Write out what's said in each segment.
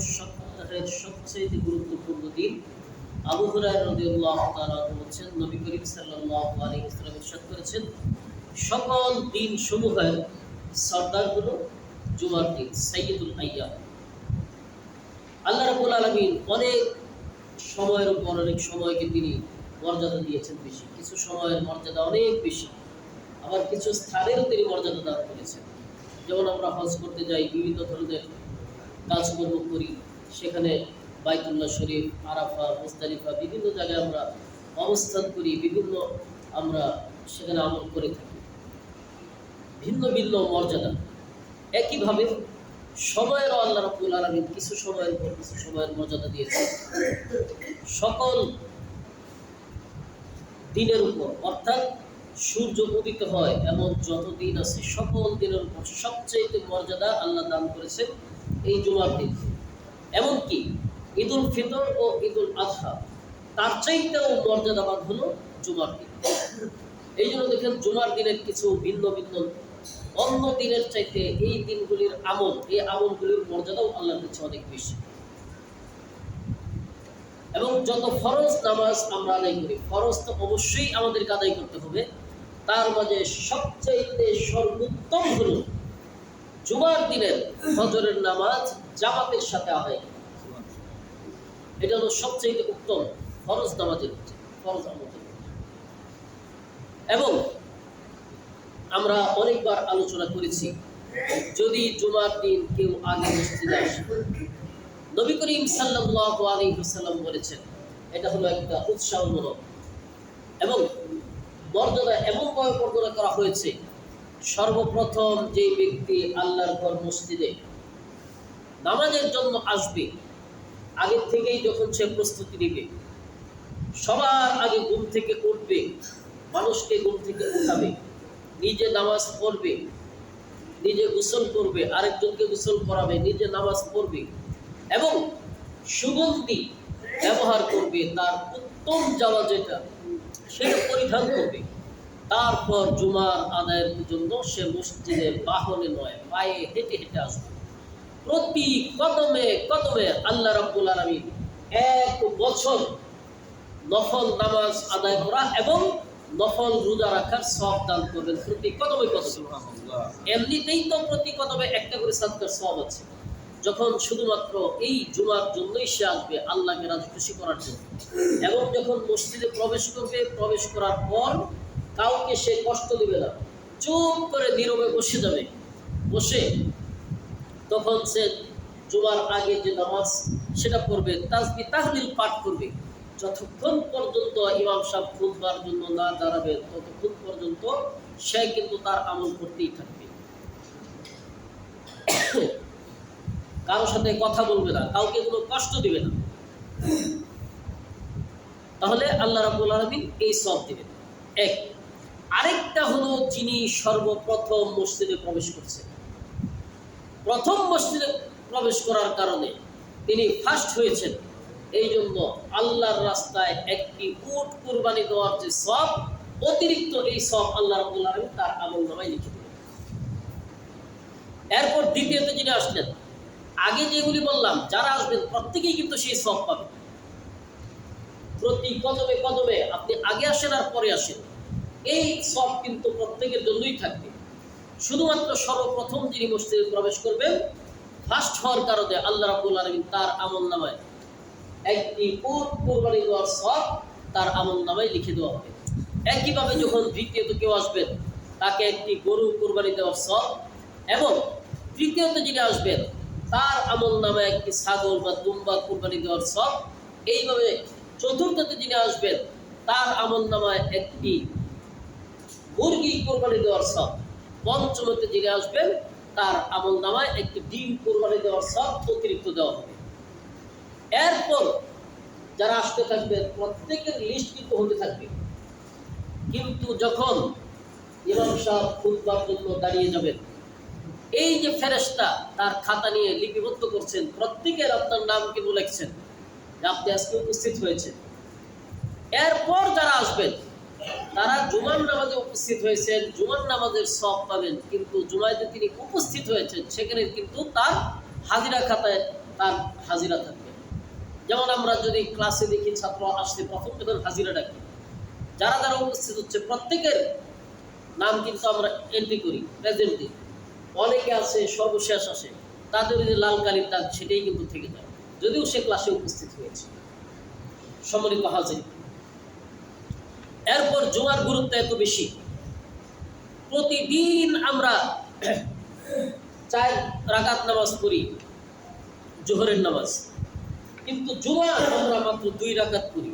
সবচেয়ে গুরুত্বপূর্ণ দিন। অনেক সময়ের সময়কে তিনি মর্যাদা দিয়েছেন বেশি। কিছু সময়ের মর্যাদা অনেক বেশি। আবার কিছু স্থানেরও তিনি মর্যাদা দান করেছেন। যেমন আমরা হজ করতে যাই, বিভিন্ন ধরনের কাজকর্ম করি। সেখানে বাইতুল্লাহ শরীফ, আরাফা মুস্তালিফা বিভিন্ন জায়গায় আমরা অবস্থান করি, বিভিন্ন আমরা সেখানে আমল করে থাকি। ভিন্ন ভিন্ন মর্যাদা। একইভাবে সময়েরও আল্লাহ রাব্বুল আলামিন কিছু সময়ের পর কিছু সময়ের মর্যাদা দিয়েছে সকল দিনের উপর, অর্থাৎ সূর্য উদিত হয় এমন যত দিন আছে, সকল দিনের উপর সবচেয়ে মর্যাদা আল্লাহ দান করেছেন। এই জুমার দিন। এমনকি ঈদুল ফিতর ও ঈদুল আজহা তার চাইতেও মর্যাদাবান হলো জুমার দিন। এই জন্য দেখেন জুমার দিনের কিছু ভিন্ন ভিন্ন, অন্য দিনের চাইতে এই দিনগুলির আমল, এই আমলগুলির মর্যাদাও আল্লাহর কাছে অনেক বেশি। এবং যত ফরজ নামাজ আমরা আদায় করি, ফরজ তো অবশ্যই আমাদেরকে আদায় করতে হবে, তার মাঝে সবচাইতে সর্বোত্তম হল জুমার দিনের ফজরের নামাজ জামাতের সাথে আদায়। এটা হলো সবচেয়ে উত্তম ফরজ নামাজের ফরজ মধ্যে। এবং আমরা অনেকবার আলোচনা করেছি, যদি জুমার দিন কেউ আগে মসজিদে আসে, নবী করিম সাল্লাল্লাহু আলাইহি ওয়াসাল্লাম বলেছেন, এটা হলো একটা উৎসাহমূলক এবং মর্যাদা এমনভাবে বর্ণনা করা হয়েছে সর্বপ্রথম যে ব্যক্তি আল্লাহর ঘর মসজিদে নামাজের জন্য আসবে, আগের থেকেই যখন সে প্রস্তুতি নেবে, সবার আগে ঘুম থেকে উঠবে, মানুষকে ঘুম থেকে উঠাবে, নিজে নামাজ পড়বে, নিজে গোসল করবে, আরেকজনকে গোসল করাবে, নিজে নামাজ পড়বে এবং সুগন্ধি ব্যবহার করবে, তার উত্তম যাওয়া যেটা, সেটা পরিধান করবে। তারপর জুমার আদায়ের জন্য সে মসজিদের বাহনে নয় পায়ে হেঁটে হেঁটে আসবে। প্রতি কদমে কদমে আল্লাহ রাব্বুল আলামিন এক বছর নফল নামাজ আদায় করা এবং নফল রোজা রাখার সব দান করবেন প্রতি কদমে কদমে। এমনিতেই তো প্রতি কদমে একটা করে সাদকার সব আছে। যখন শুধুমাত্র এই জুমার জন্যই সে আসবে আল্লাহকে রাজি খুশি করার জন্য। এবং যখন মসজিদে প্রবেশ করবে প্রবেশ করার পর কাউকে সে কষ্ট দিবে না। চুপ করে নীরবে বসে যাবে। বসে তখন সে জুমার আগে যে নামাজ, সেটা পড়বে, তাজবি, তাহলিল পাঠ করবে। যতক্ষণ পর্যন্ত ইমাম সাহেব খুলবার জন্য না দাঁড়াবে, ততক্ষণ পর্যন্ত সে কিন্তু তার আমল করতেই থাকবে। কারোর সাথে কথা বলবে না, কাউকে কোনো কষ্ট দিবে না। তাহলে আল্লাহ রাবুল আলমিন এই সব দিবেন। এক আরেকটা হলো যিনি সর্বপ্রথম মসজিদে প্রবেশ করছেন। প্রথম মসজিদে প্রবেশ করার কারণে তিনি ফার্স্ট হয়েছেন। এই জন্য আল্লাহর রাস্তায় একটি উট কুরবানি দেওয়ার যে সব, অতিরিক্ত এই সব আল্লাহ রাবুল আলমিন তার আমল নামায় লিখে দেবেন এরপর দ্বিতীয়ত যিনি আসলেন, আগে যেগুলি বললাম, যারা আসবেন প্রত্যেকেই কিন্তু সেই সব পাবে প্রতি কদমে কদমে আপনি আগে আসেন আর পরে আসেন। এই সব কিন্তু প্রত্যেকের জন্যই থাকবে। শুধুমাত্র সর্বপ্রথম যিনি মসজিদে প্রবেশ করবেন, ফার্স্ট হওয়ার কারণে আল্লাহ রাবুল আলমিন তার আমল নামায়। একটি কোরবানি দেওয়ার সব তার আমল নামায় লিখে দেওয়া হবে। একইভাবে যখন দ্বিতীয়ত কেউ আসবেন তাকে একটি গরু কোরবানি দেওয়ার সব এবং তৃতীয়ত যিনি আসবেন, তার আমল নামে একটি ছাগল বা দুম্বা কোরবানি দেওয়ার সব এইভাবে চতুর্থতে যিনি আসবেন, তার আমল নামায় একটি মুরগি কোরবানি দেওয়ার সব পঞ্চমতে যিনি আসবেন, তার আমল নামায় একটি ডিম কোরবানি দেওয়ার সব অতিরিক্ত দেওয়া হবে। এরপর যারা আসতে থাকবেন, প্রত্যেকের লিস্ট কিন্তু হতে থাকবে। কিন্তু যখন ইমাম সাহেব খুতবার জন্য দাঁড়িয়ে যাবেন, এই যে ফেরেশতা তার খাতা নিয়ে লিপিবদ্ধ করছেন, প্রত্যেকের আপনার নাম কিন্তু লিখছেন। আপনি আজকে উপস্থিত হয়েছেন। এরপর যারা আসবেন তারা জুমার নামাজে উপস্থিত হয়েছেন, জুমার নামাজের সব পাবেন, কিন্তু জুমায় তিনি উপস্থিত হয়েছেন, সেখানে কিন্তু তার হাজিরা খাতায় তার হাজিরা থাকবে। যেমন আমরা যদি ক্লাসে দেখি, ছাত্র আসছে প্রথম যখন হাজিরা ডাকি, যারা যারা উপস্থিত হচ্ছে, প্রত্যেকের নাম কিন্তু আমরা এন্ট্রি করি প্রেজেন্ট দিই। অনেকে আছে, সর্বশেষ আসে, তাদের যে লাল কালির দাগ, সেটাই কিন্তু থেকে যায়, যদিও সে ক্লাসে উপস্থিত হয়েছে। সম্মানিত হাজির এরপর জুমার গুরুত্ব এত বেশি। প্রতিদিন আমরা চার রাকাত নামাজ পড়ি, জোহরের নামাজ। কিন্তু জুমা আমরা মাত্র দুই রাকাত পড়ি।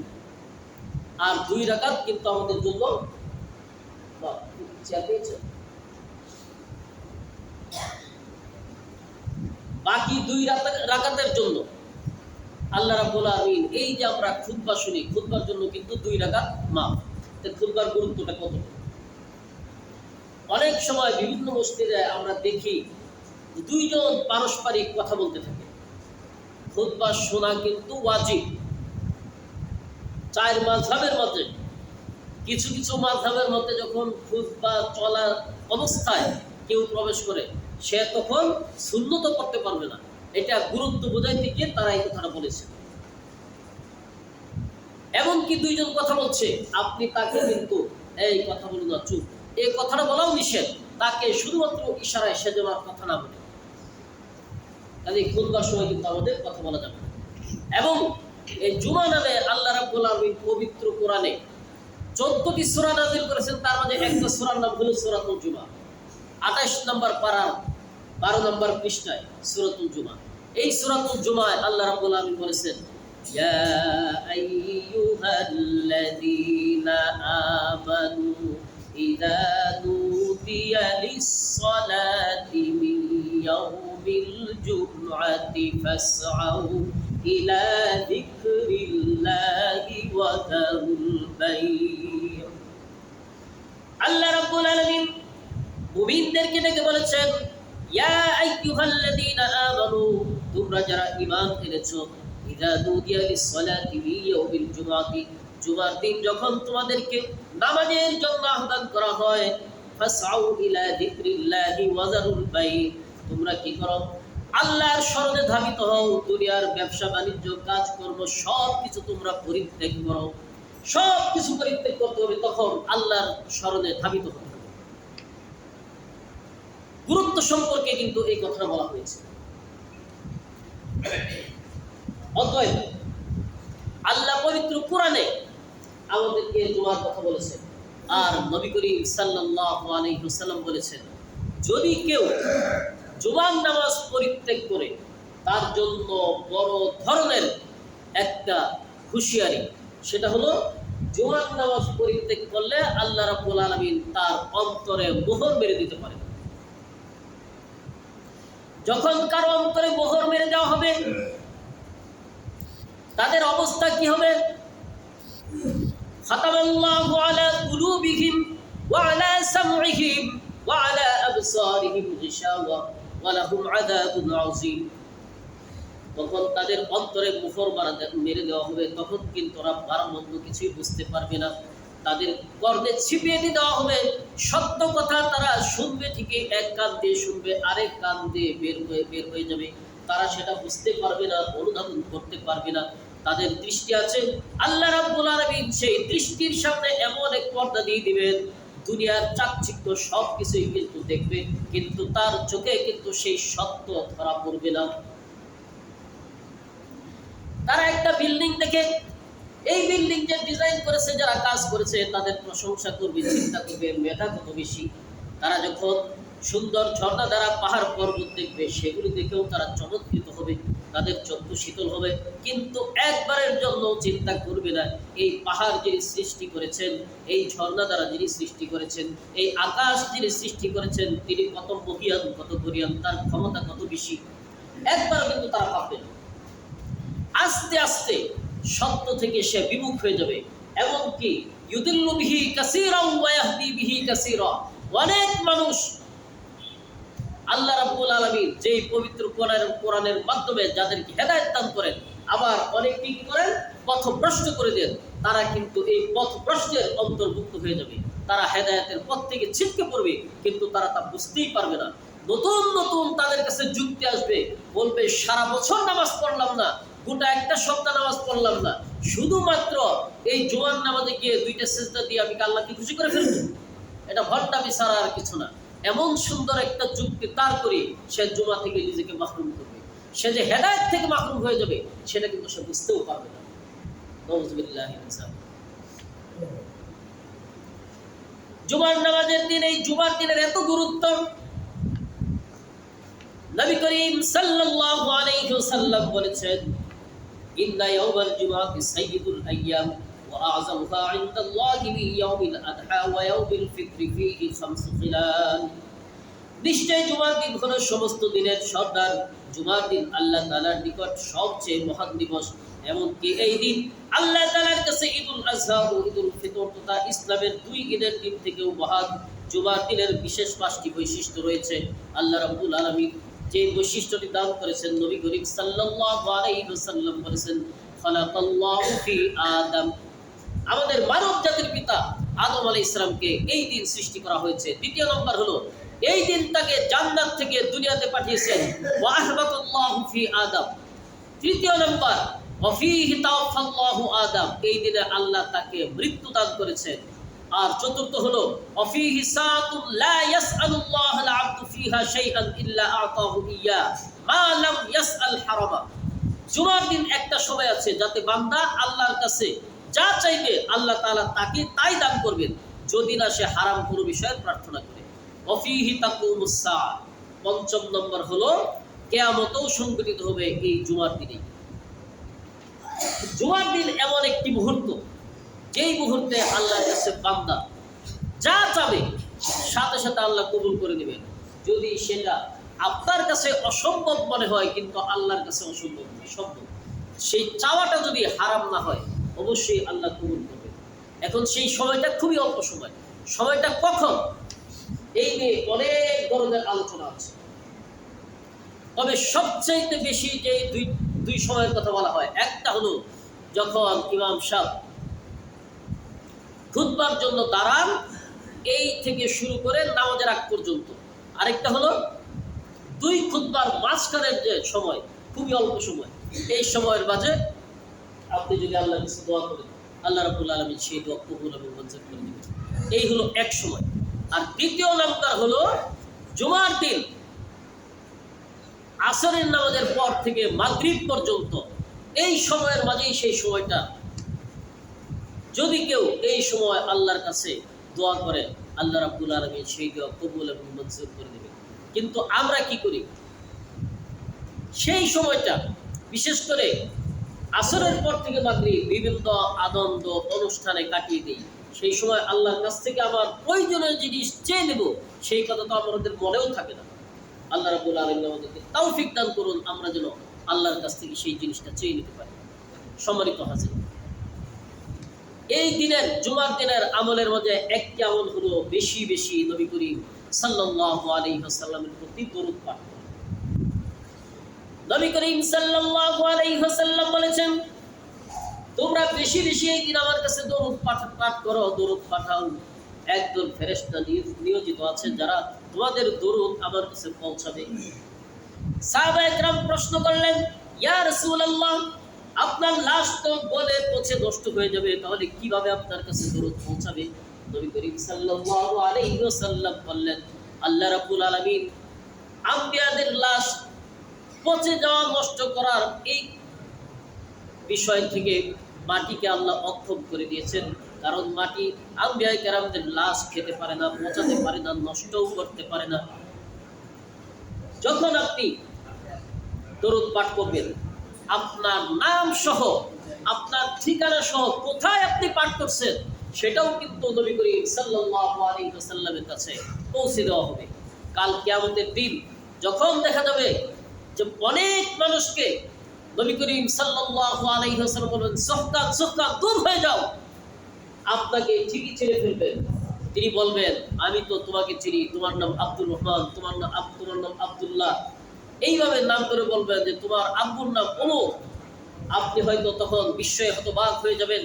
আর দুই রাকাত কিন্তু আমাদের জন্য? বাকি দুই রাকাতের জন্য আল্লাহ রাব্বুল আলামিন এই যে আমরা খুতবা শুনি, খুতবার জন্য কিন্তু দুই রাকাত মাপ তো খুতবার গুরুত্বটা কত? অনেক সময় বিভিন্ন মসজিদে আমরা দেখি দুইজন পারস্পরিক কথা বলতে থাকে। খুতবা শোনা কিন্তু ওয়াজিব। চার মাঝহাবের মধ্যে, কিছু কিছু মাঝহাবের মধ্যে যখন খুতবা চলার অবস্থায় কেউ প্রবেশ করে, সে তখন শূন্যত করতে পারবে না। এটা গুরুত্ব বোঝাইতে গিয়ে তারা এই কথাটা বলেছে। এমনকি দুইজন কথা বলছে, আপনি তাকে কিন্তু এই কথা বলুন না চুপ? এই কথাটা বলাও নিষেধ। তাকে শুধুমাত্র ইশারায় সে যেন কথা না বলে। কাজে খুলবার সময় কিন্তু আমাদের কথা বলা যাবে। এবং এই জুমা নামে আল্লাহ রাব্বুল আলামিন পবিত্র কোরআনে চোদ্দটি সূরা নাযিল করেছেন, তার মাঝে একটা সূরার নাম হলো সূরাতুল জুমা। আঠাশ নম্বর পাড়ার বারো নম্বর পৃষ্ঠায় সূরাতুল জুমা। এই সূরাতুল জুমায় আল্লাহ রাব্বুল আলামিন বলেছেন ইয়া আইয়ুহাল্লাযীনা আমানু ইযা নুদিয়া লিস-সালাতি মিন ইয়াউমিল জুমআতি ফাসআউ ইলা যিকরিল্লাহি ওয়া দারুল বাই' আল্লাহ রাব্বুল আলামিন মুমিনদেরকে ডেকে বলেছেন, ইয়া আইয়ুহাল্লাযীনা আমানু, তোমরা যারা ঈমান এনেছো জুমার দিন যখন তোমাদেরকে নামাজের জন্য আহ্বান করা হয় তোমরা কি করো? আল্লাহর স্মরণে ধাবিত হও, দুনিয়ার ব্যবসা বাণিজ্য, কাজকর্ম সব কিছু তোমরা পরিত্যাগ করো। সব কিছু পরিত্যাগ করতে হবে তখন আল্লাহর স্মরণে ধাবিত হবে। গুরুত্ব সম্পর্কে কিন্তু এই কথা বলা হয়েছে। অতএব আল্লাহ পবিত্র কোরআনে আমাদেরকে জুমার কথা বলেছেন। আর নবী করিম ওয়াসাল্লাম বলেছেন, যদি কেউ জুমার নামাজ পরিত্যাগ করে, তার জন্য বড় ধরনের একটা হুঁশিয়ারি, সেটা হলো জুমার নামাজ পরিত্যাগ করলে আল্লাহ রাব্বুল আলামিন তার অন্তরে মোহর মেরে দিতে পারে যখন কারও অন্তরে মোহর মেরে দেওয়া হবে তাদের অবস্থা কি হবে? তখন তাদের অন্তরে দে- মেরে দেওয়া হবে। তখন কিন্তু ওরা বারমন্দ কিছুই বুঝতে পারবে না। তাদের কর্ণে ছিপিয়ে দিয়ে দেওয়া হবে। সত্য কথা তারা শুনবে ঠিকই, এক কান দিয়ে শুনবে, আরেক কান দিয়ে বের হয়ে বের হয়ে যাবে। তারা সেটা বুঝতে পারবে না, অনুধাবন করতে পারবে না। তাদের দৃষ্টি আছে। আল্লাহ রাব্বুল আলামিন সেই দৃষ্টির সামনে এমন এক পর্দা দিয়ে দিবেন, দুনিয়ার চাকচিক্য সব কিছুই কিন্তু দেখবে, কিন্তু তার চোখে কিন্তু সেই সত্য ধরা পড়বে না। তারা একটা বিল্ডিং দেখে, এই বিল্ডিং যে ডিজাইন করেছে, যারা কাজ করেছে, তাদের প্রশংসা করবে, চিন্তা করবে মেধা কত বেশি। তারা যখন সুন্দর ঝর্ণা দ্বারা পাহাড় পর্বত দেখবে, সেগুলি দেখেও তারা চমৎকৃত হবে, তাদের চক্ষু শীতল হবে। কিন্তু একবারের জন্য চিন্তা করবে না, এই পাহাড় যিনি সৃষ্টি করেছেন, এই ঝর্ণা দ্বারা যিনি সৃষ্টি করেছেন, এই আকাশ যিনি সৃষ্টি করেছেন, তিনি কত মহিয়ান, কত গরিয়ান, তার ক্ষমতা কত বেশি? একবার কিন্তু তারা ভাববে না। আস্তে আস্তে সত্য থেকে সে বিমুখ হয়ে যাবে। এমনকি ইউদিল্লু বিহি কাসীরা ওয়া ইয়াহদি বিহি কাসীরা, অনেক মানুষ আল্লাহ রাব্বুল আলামিন যেই পবিত্র কোরআনের কোরআনের মাধ্যমে যাদেরকে হেদায়েত দান করেন, আবার অনেকে কি করেন? পথভ্রষ্ট করে দেন। তারা কিন্তু এই পথভ্রষ্টের অন্তর্ভুক্ত হয়ে যাবে। তারা হেদায়েতের পথ থেকে ছিটকে পড়বে, কিন্তু তারা তা বুঝতেই পারবে না। নতুন নতুন তাদের কাছে যুক্তি আসবে। বলবে, সারা বছর নামাজ পড়লাম না, গোটা একটা সপ্তাহ নামাজ পড়লাম না। শুধুমাত্র এই জোয়ান নামাজে গিয়ে দুইটা সেজদা দিয়ে আমি কি আল্লাহকে খুশি করে ফেলব? এটা ভণ্ডামি ছাড়া আর কিছু না। এমন সুন্দর একটা যুক্তি তার করে সে জুমা থেকে নিজেকে মাহরুম করবে। সে যে হেদায়ত থেকে মাহরুম হয়ে যাবে, সেটা কিন্তু সে বুঝতেও পারবে না। জুমার নামাজের দিন, এই জুমার দিনের এত গুরুত্ব। নবী করিম সাল্লাল্লাহু আলাইহি ওয়াসাল্লাম বলেছেন, ইন্না ইয়াওমাল জুমআতি সাইয়্যিদুল আইয়াম আযমুহা ইনদাল্লাহি মিন ইয়াউমিল আদহা ওয়া ইয়াউমিল ফিত্রি ফীহি খামসু খিলাল নিশ্চয় জুমার দিন হলো সমস্ত দিনের সর্দার। জুমার দিন আল্লাহ তাআলার নিকট সবচেয়ে মহান দিবস। এমনকি এই দিন আল্লাহ তাআলার কাছে ঈদুল আজহা ও ঈদুল ফিতর তথা ইসলামের দুই ঈদের দিন থেকেও মহান জুমার দিনের বিশেষ পাঁচটি বৈশিষ্ট্য রয়েছে। আল্লাহ রাব্বুল আলামিন যে বৈশিষ্ট্যটি দান করেছেন নবী করিম সাল্লাল্লাহু আলাইহি ওয়াসাল্লাম বলেছেন, খালাকাল্লাহু ফি আদম আমাদের মানব জাতির পিতা আদম আলাইহিস সালামকে এই দিন সৃষ্টি করা হয়েছে। দ্বিতীয় নম্বর হলো, এই দিন তাকে জান্নাত থেকে দুনিয়াতে পাঠিয়েছেন। আদম। তৃতীয় নম্বর আদম। এই দিনে আল্লাহ তাকে মৃত্যু দান করেছেন। আর চতুর্থ হলো আল একটা সময় আছে যাতে বান্দা আল্লাহর কাছে যা চাইবে আল্লাহ তাআলা তাকে তাই দান করবেন, যদি না সে হারাম কোনো বিষয়ের প্রার্থনা করে। পঞ্চম নম্বর হলো, কেয়ামতও সংগঠিত হবে এই জুমার দিনে। জুমার দিন এমন একটি মুহূর্ত, যেই মুহূর্তে আল্লাহর কাছে বান্দা যা চাবে, সাথে সাথে আল্লাহ কবুল করে নেবেন। যদি সেটা আপনার কাছে অসম্ভব মনে হয়, কিন্তু আল্লাহর কাছে অসম্ভব সম্ভব। সেই চাওয়াটা যদি হারাম না হয় অবশ্যই আল্লাহ কবুল করবে। এখন সেই সময়টা খুবই অল্প সময়। সময়টা কখন? এই নিয়ে অনেক ধরনের আলোচনা আছে। তবে সবচাইতে বেশি যে দুই দুই সময়ের কথা বলা হয়, একটা হলো যখন ইমাম সাহ খুতবার জন্য দাঁড়ান, এই থেকে শুরু করে নামাজের আগ পর্যন্ত। আরেকটা হলো দুই খুতবার মাঝখানের যে সময়, খুবই অল্প সময়, এই সময়ের মাঝে আপনি যদি আল্লাহ কাছে দোয়া করেন, আল্লাহ রাবুল আলমী সেই দোয়া কবুল এবং মঞ্জুর করে দেবেন। এই হলো এক সময়। আর দ্বিতীয় নামটা হলো জুমার দিন। আসরের নামাজের পর থেকে মাগরিব পর্যন্ত এই সময়ের মাঝেই সেই সময়টা। যদি কেউ এই সময় আল্লাহর কাছে দোয়া করে, আল্লাহ রাব্বুল আলমী সেই দোয়া কবুল এবং মঞ্জুর করে দেবে কিন্তু আমরা কি করি? সেই সময়টা, বিশেষ করে আসরের পর থেকে মাগরি বিভিন্ন আনন্দ অনুষ্ঠানে কাটিয়ে দিই। সেই সময় আল্লাহর কাছ থেকে আমার প্রয়োজনীয় জিনিস চেয়ে নেব, সেই কথা তো আমাদের মনেও থাকে না। আল্লাহ রাবুল আলমী আমাদেরকে তৌফিক দান করুন, আমরা যেন আল্লাহর কাছ থেকে সেই জিনিসটা চেয়ে নিতে পারি। সম্মানিত হাজির, এই দিনের জুমার দিনের আমলের মধ্যে একটি আমল হলো বেশি বেশি নবী করিম সাল্লাল্লাহু আলাইহি ওয়াসাল্লামের প্রতি দরুদ পাঠ। নবী করিম সাল্লাল্লাহু আলাইহি ওয়াসাল্লাম বলেছেন, তোমরা বেশি বেশি এই দিন আমার কাছে দরুদ পাঠ পাঠ করো, দরুদ পাঠাও। একদল ফেরেশতা নিয়োজিত আছে যারা তোমাদের দরুদ আমার কাছে পৌঁছাবে। সাহাবা একরাম প্রশ্ন করলেন, ইয়া রাসূলুল্লাহ, আপনার লাশ তো বলে পচে নষ্ট হয়ে যাবে, তাহলে কীভাবে আপনার কাছে দরুদ পৌঁছাবে? নবী করিম সাল্লাল্লাহু আলাইহি ওয়াসাল্লাম বললেন, আল্লাহ রাব্বুল আলামিন, আম্বিয়াদের লাশ পচে যাওয়া, নষ্ট করার এই বিষয় থেকে মাটিকে আল্লাহ অক্ষম করে দিয়েছেন। কারণ মাটি কেরামদের লাশ খেতে পারে না, পচাতে পারে না, নষ্টও করতে পারে না। যখন আপনি দরুদ পাঠ করবেন, আপনার নাম সহ, আপনার ঠিকানা সহ কোথায় আপনি পাঠ করছেন, সেটাও কিন্তু নবী করিম আলাইহি কাছে পৌঁছে দেওয়া হবে। কাল কিয়ামতের দিন যখন দেখা যাবে যে অনেক মানুষকে নবী করিম সাল্লাল্লাহু দূর হয়ে যাও। আপনাকে ঠিকই ছেড়ে ফেলবেন তিনি বলবেন, আমি তো তোমাকে চিনি, তোমার নাম আব্দুর রহমান, তোমার নাম তোমার নাম আব্দুল্লাহ। এইভাবে নাম করে বলবেন যে, তোমার আব্বুর নাম অমুক আপনি হয়তো তখন বিস্ময়ে হতবাক হয়ে যাবেন।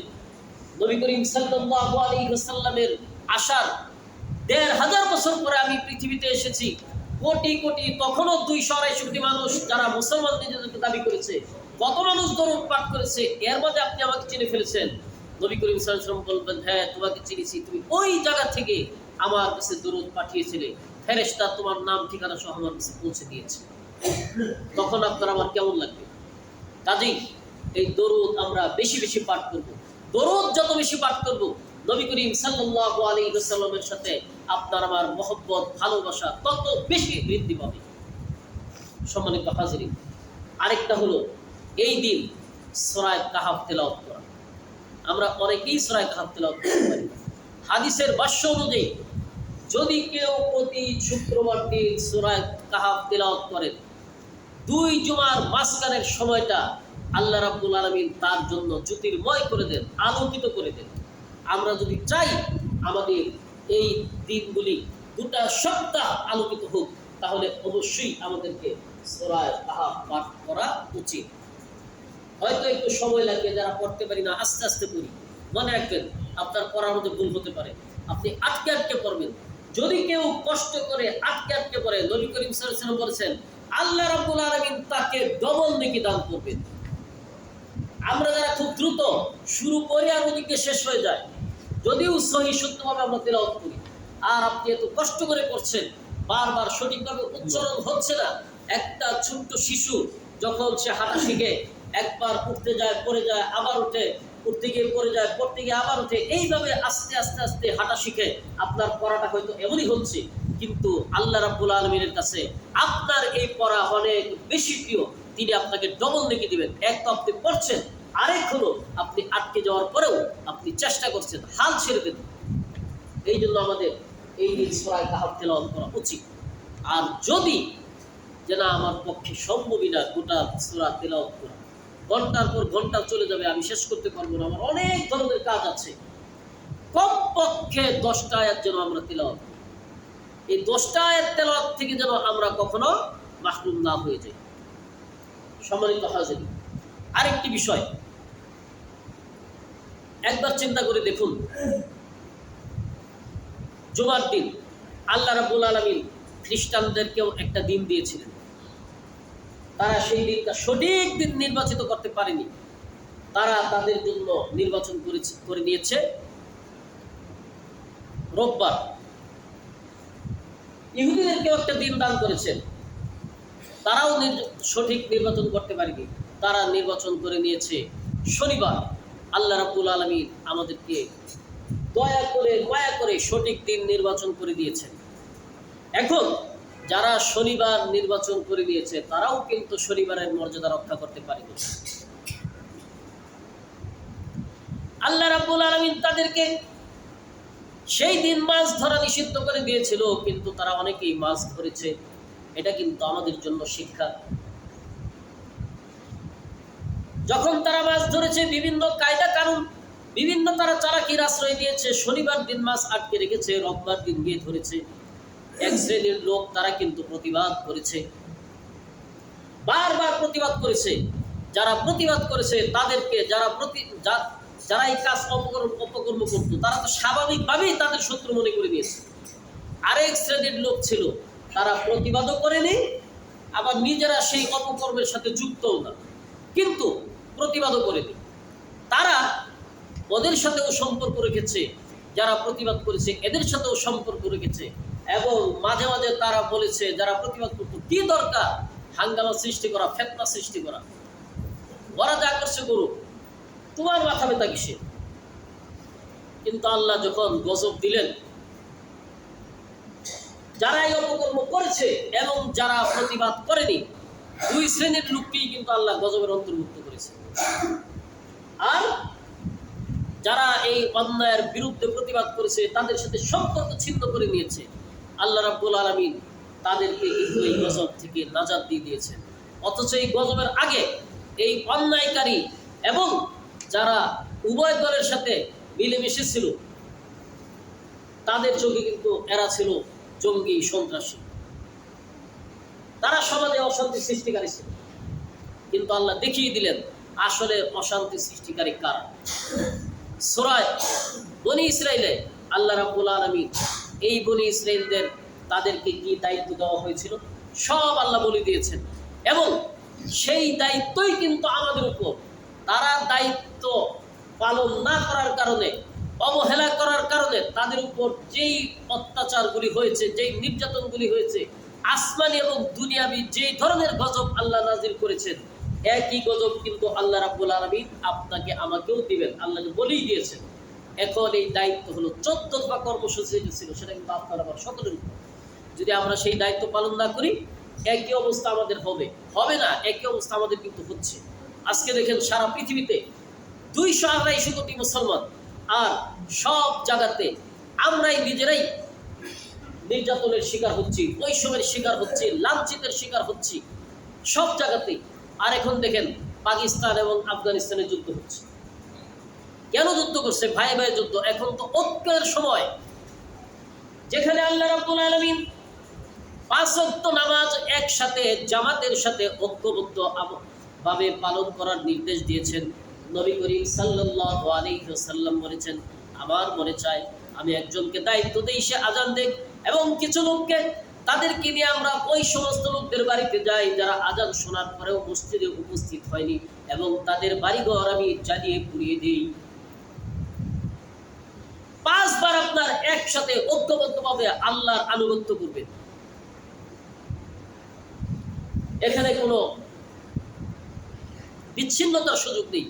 নবী করিম সাল্লাল্লাহু আলাইহি ওয়াসাল্লামের আসার দেড় হাজার বছর পরে আমি পৃথিবীতে এসেছি। কোটি কোটি তখনও দুইশো আড়াইশো কোটি মানুষ যারা মুসলমান নিজেদেরকে দাবি করেছে, কত মানুষ দরুদ পাঠ করেছে, এর মধ্যে আপনি আমাকে চিনে ফেলেছেন। নবী করিম সাল্লাম বলবেন হ্যাঁ তোমাকে চিনেছি, তুমি ওই জায়গা থেকে আমার কাছে দরুদ পাঠিয়েছিলে। ফেরেশতা তোমার নাম, ঠিকানা সহ আমার কাছে পৌঁছে দিয়েছে। তখন আপনার আমার কেমন লাগবে? কাজেই এই দরুদ আমরা বেশি বেশি পাঠ করব। দরুদ যত বেশি পাঠ করব নবী করিম সাল্লাল্লাহু আলাইহি ওয়াসাল্লামের সাথে আপনার আমার মহব্বত, ভালোবাসা তত বেশি বৃদ্ধি পাবে। সম্মানিত হাজিরিন, আরেকটা হলো এই দিন সরায় কাহাব তেলাওয়াত করা। আমরা অনেকেই সরায় কাহাব তেলাওয়াত করতে পারি হাদিসের ভাষ্য অনুযায়ী, যদি কেউ প্রতি শুক্রবার দিন সরায় কাহাব তেলাওয়াত করেন দুই জুমার মাঝখানের সময়টা আল্লাহ রাব্বুল আলমিন তার জন্য জ্যোতির্ময় করে দেন, আলোকিত করে দেন। আমরা যদি চাই আমাদের এই দিনগুলি দুটা সপ্তাহ আলোকিত হোক, তাহলে অবশ্যই আমাদেরকে সোরায় তাহা পাঠ করা উচিত। হয়তো একটু সময় লাগবে যারা পড়তে পারি না, আস্তে আস্তে পড়ি। মনে রাখবেন, আপনার পড়ার মধ্যে ভুল হতে পারে। আপনি আটকে আটকে পড়বেন। যদি কেউ কষ্ট করে আটকে আটকে পড়ে, নবী করিম সাল্লাল্লাহু বলেছেন, আল্লাহ তাকে ডবল নেকি দান করবেন। আমরা যারা খুব দ্রুত শুরু করি আর ওদিকে শেষ হয়ে যায় যদিও সহি শুদ্ধভাবে আমরা তেলাওয়াত করি। আর আপনি এত কষ্ট করে করছেন, বারবার সঠিকভাবে উচ্চারণ হচ্ছে না। একটা ছোট্ট শিশু যখন সে হাঁটা শিখে, একবার উঠতে যায়, পড়ে যায়, আবার উঠে, উঠতে গিয়ে পড়ে যায়, পড়তে গিয়ে আবার উঠে, এইভাবে আস্তে আস্তে আস্তে হাঁটা শিখে আপনার পড়াটা হয়তো এমনই হচ্ছে, কিন্তু আল্লাহ রাব্বুল আলমিনের কাছে আপনার এই পড়া অনেক বেশি প্রিয়। তিনি আপনাকে ডবল নেকি দিবেন। এক তো আপনি পড়ছেন আরেক হলো, আপনি আটকে যাওয়ার পরেও আপনি চেষ্টা করছেন, হাল ছেড়ে দেন। এই জন্য আমাদের এই দিন সরাই কাহাব তেলাওয়াত করা উচিত। আর যদি যে না আমার পক্ষে সম্ভবই না গোটা সুরা তেলাওয়াত করা, ঘণ্টার পর ঘণ্টা চলে যাবে, আমি শেষ করতে পারব না, আমার অনেক ধরনের কাজ আছে। কমপক্ষে দশটা আয়াত যেন আমরা তেলাওয়াত করি। এই দশটা আয়াত তেলাওয়াত থেকে যেন আমরা কখনো মাহরুম না হয়ে যাই। সম্মানিত হাজির আরেকটি বিষয় একবার চিন্তা করে দেখুন। জুমার দিন আল্লাহ রাবুল আলমিন খ্রিস্টানদেরকেও একটা দিন দিয়েছিলেন। তারা সেই দিনটা সঠিক দিন নির্বাচিত করতে পারেনি। তারা তাদের জন্য নির্বাচন করে নিয়েছে। রোববার ইহুদিদেরকেও একটা দিন দান করেছেন। তারাও সঠিক নির্বাচন করতে পারেনি। তারা নির্বাচন করে নিয়েছে শনিবার। আল্লাহ রাবুল আলমী আমাদেরকে দয়া করে মায়া করে সঠিক দিন নির্বাচন করে দিয়েছেন। এখন যারা শনিবার নির্বাচন করে দিয়েছে, তারাও কিন্তু শনিবারের মর্যাদা রক্ষা করতে পারেনি। আল্লাহ রাব্বুল আলমিন তাদেরকে সেই দিন মাছ ধরা নিষিদ্ধ করে দিয়েছিল, কিন্তু তারা অনেকেই মাছ ধরেছে। এটা কিন্তু আমাদের জন্য শিক্ষা। যখন তারা মাছ ধরেছে, বিভিন্ন কায়দা কানুন, বিভিন্ন তারা চালাকির আশ্রয় দিয়েছে, শনিবার দিন মাছ আটকে রেখেছে, রোববার দিন গিয়ে ধরেছে। এক শ্রেণির লোক তারা কিন্তু প্রতিবাদ করেছে। বারবার প্রতিবাদ করেছে। যারা প্রতিবাদ করেছে, তাদেরকে যারা প্রতি যারা এই কাজ অপকর্ম অপকর্ম করতো, তারা তো স্বাভাবিকভাবেই তাদের শত্রু মনে করে নিয়েছে আরেক শ্রেণির লোক ছিল, তারা প্রতিবাদও করেনি, আবার নিজেরা সেই অপকর্মের সাথে যুক্তও না। কিন্তু প্রতিবাদও করেনি তারা ওদের সাথেও সম্পর্ক রেখেছে, যারা প্রতিবাদ করেছে এদের সাথেও সম্পর্ক রেখেছে এবং মাঝে মাঝে তারা বলেছে, যারা প্রতিবাদ করতো, কি দরকার? হাঙ্গামা সৃষ্টি করা, ফেতনা সৃষ্টি করা। ওরা যা করছে করুক, তোমার মাথা ব্যথা কিসে কিন্তু আল্লাহ যখন গজব দিলেন, যারা এই অপকর্ম করেছে এবং যারা প্রতিবাদ করেনি, দুই শ্রেণির লোককেই কিন্তু আল্লাহ গজবের অন্তর্ভুক্ত আর যারা এই অন্যায়ের বিরুদ্ধে প্রতিবাদ করেছে, তাদের সাথে সম্পর্ক ছিন্ন করে নিয়েছে। আল্লাহ রাব্বুল আলমিন তাদেরকে এই গজব থেকে নাজাদ দিয়ে দিয়েছেন। অথচ এই গজবের আগে এই অন্যায়কারী এবং যারা উভয় দলের সাথে মিলেমিশে ছিল, তাদের চোখে কিন্তু এরা ছিল জঙ্গি সন্ত্রাসী। তারা সমাজে অশান্তি সৃষ্টিকারী ছিল। কিন্তু আল্লাহ দেখিয়ে দিলেন আসলে অশান্তি সৃষ্টিকারী কারণ? সোরায় বনি ইসরায়েলে আল্লাহ রাব্বুল আলমী এই বনি ইসরায়েলদের তাদেরকে কি দায়িত্ব দেওয়া হয়েছিল? সব আল্লাহ বলে দিয়েছেন। এবং সেই দায়িত্বই কিন্তু আমাদের উপর। তারা দায়িত্ব পালন না করার কারণে, অবহেলা করার কারণে তাদের উপর যেই অত্যাচারগুলি হয়েছে, যেই নির্যাতনগুলি হয়েছে, আসমানি এবং দুনিয়াবি যেই ধরনের গজব আল্লাহ নাজির করেছেন একই গজব কিন্তু আল্লাহ রাব্বুল আলমিন আপনাকে আমাকেও দিবেন। আল্লাহ বলেই দিয়েছেন। এখন এই দায়িত্ব হলো চোদ্দ বা কর্মসূচি যেটা ছিল, সেটা কিন্তু আপনার আমার সকলের যদি আমরা সেই দায়িত্ব পালন না করি, একই অবস্থা আমাদের হবে। হবে না, একই অবস্থা আমাদের কিন্তু হচ্ছে। আজকে দেখেন সারা পৃথিবীতে দুইশো আড়াইশো কোটি মুসলমান, আর সব জায়গাতে আমরাই নিজেরাই নির্যাতনের শিকার হচ্ছি, বৈষম্যের শিকার হচ্ছি, লাঞ্ছিতের শিকার হচ্ছি। সব জায়গাতেই আর এখন দেখেন পাকিস্তান এবং আফগানিস্তানের যুদ্ধ হচ্ছে। কেন যুদ্ধ করছে? ভাই ভাই যুদ্ধ। এখন তো ঐক্যের সময়। যেখানে আল্লাহ রাব্বুল আলামিন পাঁচ ওয়াক্ত নামাজ একসাথে, জামাতের সাথে ঐক্যবদ্ধ ভাবে পালন করার নির্দেশ দিয়েছেন। নবী করিম আলাইহি বলেছেন, আমার মনে চায় আমি একজনকে দায়িত্ব দেই, সে আজান দেখ এবং কিছু লোককে তাদেরকে নিয়ে আমরা ওই সমস্ত লোকদের বাড়িতে যাই যারা আজান শোনার পরেও মসজিদে উপস্থিত হয়নি এবং তাদের বাড়িঘর আমি জ্বালিয়ে পুড়িয়ে দিই। পাঁচবার আপনার একসাথে ঐক্যবদ্ধভাবে আল্লাহর আনুগত্য করবেন। এখানে কোনো বিচ্ছিন্নতার সুযোগ নেই।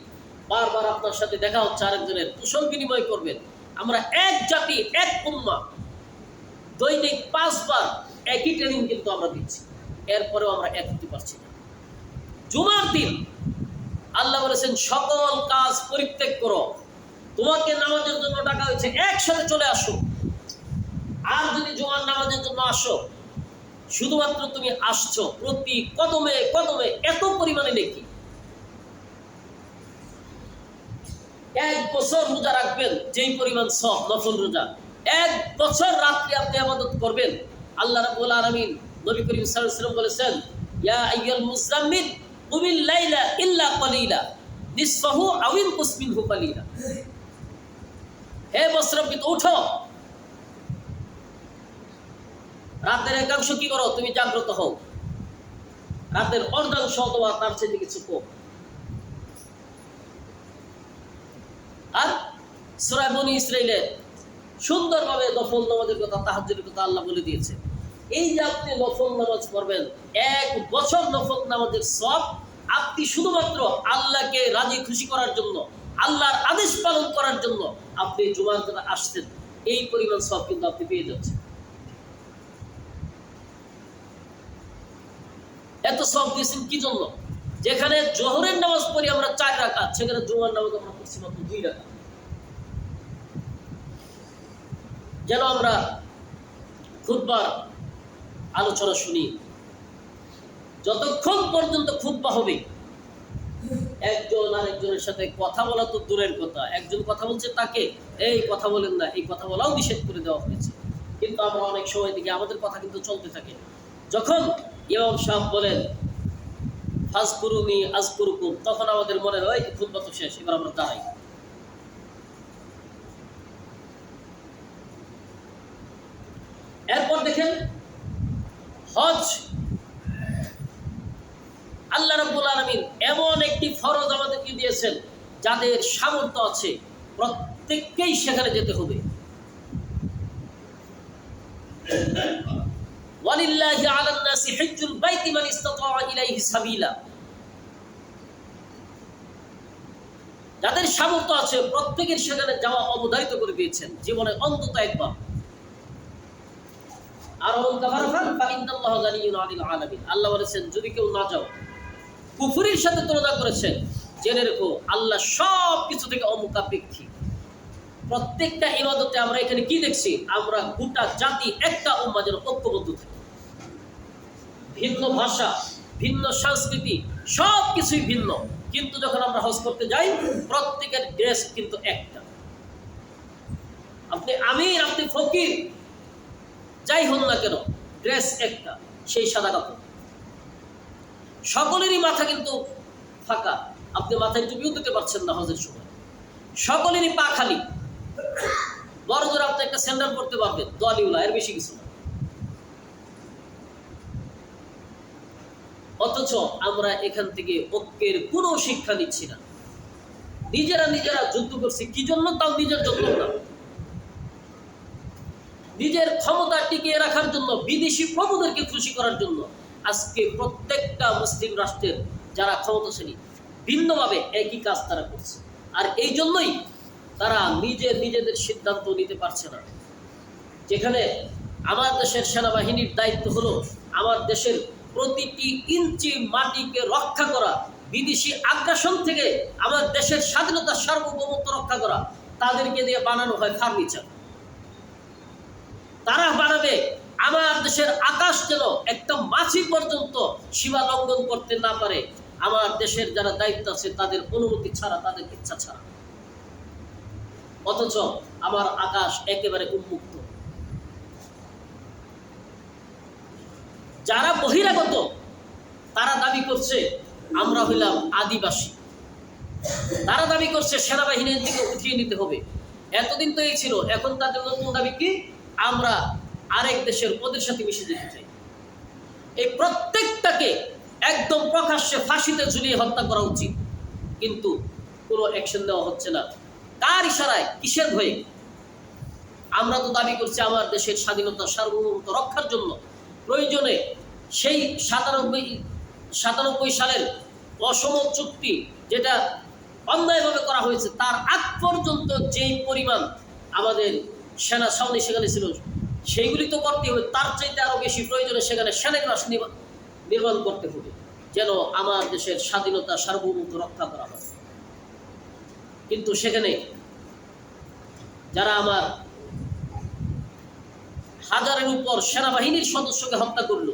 বারবার আপনার সাথে দেখা হচ্ছে, আরেকজনের কুশল বিনিময় করবেন। আমরা এক জাতি, এক উম্মা। দৈনিক পাঁচবার একই ট্রেনিং কিন্তু আমরা দিচ্ছি। এরপরেও আমরা এক হতে পারছি না। জুমার দিন আল্লাহ বলেছেন, সকল কাজ পরিত্যাগ করো। তোমাকে নামাজের জন্য ডাকা হয়েছে, একসাথে চলে আসো। আর যদি জুমার নামাজের জন্য আসো, শুধুমাত্র তুমি আসছো প্রতি কদমে কদমে এত পরিমাণে নেকি। এক বছর রোজা রাখবেন, যেই পরিমাণ সব নফল রোজা, এক বছর রাত্রি আপনি আবাদত করবেন। আল্লাহ রাব্বুল আলামিন নবী করিম ওয়াসাল্লাম বলেছেন রাতের একাংশ কি করো? তুমি জাগ্রত হও। রাতের অর্ধাংশ অথবা তার কিছু কম আর সুরায় বনি ইসরাইলের সুন্দরভাবে নফল নামাজের কথা, তাহাজ্জুদের কথা আল্লাহ বলে দিয়েছে। এই যে আপনি নফল নামাজ পড়বেন, এক বছর নফল নামাজের সব আপনি শুধুমাত্র আল্লাহকে রাজি খুশি করার জন্য, আল্লাহর আদেশ পালন করার জন্য আপনি জুমার জন্য আসছেন। এই পরিমাণ সব কিন্তু আপনি পেয়ে যাচ্ছেন। এত সব দিয়েছেন কি জন্য? যেখানে জোহরের নামাজ পড়ি আমরা চার রাখা সেখানে জুমার নামাজ আমরা পড়ছি মাত্র দুই রাকাত। যেন আমরা খুতবার আলোচনা শুনি। যতক্ষণ পর্যন্ত খুতবা হবে, একজন আরেকজনের সাথে কথা বলা তো দূরের কথা। একজন কথা বলছে তাকে, এই কথা বলেন না, এই কথা বলাও নিষেধ করে দেওয়া হয়েছে। কিন্তু আমরা অনেক সময় দেখি আমাদের কথা কিন্তু চলতে থাকে। যখন ইমাম সাহেব বলেন, ফাজকুরুনি আজকুরুকুম তখন আমাদের মনে হয় খুতবা তো শেষ, এবার আমরা দাঁড়াই এরপর দেখেন হজ। আল্লাহ রাব্বুল আলামিন এমন একটি ফরজ আমাদেরকে দিয়েছেন, যাদের সামর্থ্য আছে প্রত্যেককেই সেখানে যেতে হবে। যাদের সামর্থ্য আছে প্রত্যেকের সেখানে যাওয়া অবধারিত করে দিয়েছেন জীবনে অন্তত একবার। আল্লাহ বলেছেন, যদি কেউ না যাও সাথে তুলনা করেছেন জেনে রেখো, আল্লাহ সব কিছু থেকে অমুখাপেক্ষী প্রত্যেকটা ইবাদতে আমরা এখানে কি দেখছি? আমরা গোটা জাতি, একটা ঐক্যবদ্ধ থাকি। ভিন্ন ভাষা, ভিন্ন সংস্কৃতি সব কিছুই ভিন্ন। কিন্তু যখন আমরা হজ করতে যাই, প্রত্যেকের ড্রেস কিন্তু একটা। আপনি আমির, আপনি ফকির যাই হোক না কেন ড্রেস একটা, সেই সাদা কাপড়। সকলেরই মাথা কিন্তু ফাঁকা। আপনি মাথায় টুপিও দিতে পারছেন না হজের সময়। সকলেরই পা খালি। বড় জোর আপনি একটা স্যান্ডেল করতে পারবেন দলিউলা এর বেশি কিছু না। অথচ আমরা এখান থেকে ঐক্যের কোনো শিক্ষা নিচ্ছি না। নিজেরা নিজেরা যুদ্ধ করছি, কি জন্য তাও নিজের যত্ন না? নিজের ক্ষমতা টিকিয়ে রাখার জন্য, বিদেশি প্রভুদেরকে খুশি করার জন্য আজকে প্রত্যেকটা মুসলিম রাষ্ট্রের যারা ক্ষমতাশালী, ভিন্নভাবে একই কাজ তারা করছে। আর এই জন্যই তারা নিজে নিজেদের সিদ্ধান্ত নিতে পারছে না। যেখানে আমার দেশের সেনাবাহিনীর দায়িত্ব হলো আমার দেশের প্রতিটি ইঞ্চি মাটিকে রক্ষা করা, বিদেশি আগ্রাসন থেকে আমার দেশের স্বাধীনতা সার্বভৌমত্ব রক্ষা করা, তাদেরকে দিয়ে বানানো হয় ফার্নিচার। তারা বানাবে। আমার দেশের আকাশ যেন একটা মাছি পর্যন্ত সীমা লঙ্ঘন করতে না পারে। আমার দেশের যারা দায়িত্ব আছে, তাদের অনুমতি ছাড়া, তাদের ইচ্ছা ছাড়া। অথচ আমার আকাশ একেবারে উন্মুক্ত। যারা বহিরাগত, তারা দাবি করছে, আমরা হইলাম আদিবাসী। তারা দাবি করছে, সেনাবাহিনীর দিকে উঠিয়ে নিতে হবে। এতদিন তো এই ছিল, এখন তাদের নতুন দাবি কি? আমরা আরেক দেশের ওদের সাথে মিশে যেতে চাই। এই প্রত্যেকটাকে একদম প্রকাশ্যে ফাঁসিতে ঝুলিয়ে হত্যা করা উচিত। কিন্তু কোনো অ্যাকশন দেওয়া হচ্ছে না। কার ইশারায়, কিসের ভয়ে? আমরা তো দাবি করছি আমার দেশের স্বাধীনতা সার্বভৌমত্ব রক্ষার জন্য। প্রয়োজনে সেই সাতানব্বই সাতানব্বই সালের অসম চুক্তি যেটা অন্যায়ভাবে করা হয়েছে, তার আগ পর্যন্ত যেই পরিমাণ আমাদের সেনা ছাউনি সেখানে ছিল। সেইগুলি তো করতে হবে তার চাইতে আরও বেশি প্রয়োজনে সেখানে নির্মা- নির্মাণ করতে হবে, যেন আমার দেশের স্বাধীনতা সার্বভৌমত্ব রক্ষা করা হয়। কিন্তু সেখানে যারা আমার হাজারের উপর সেনাবাহিনীর সদস্যকে হত্যা করল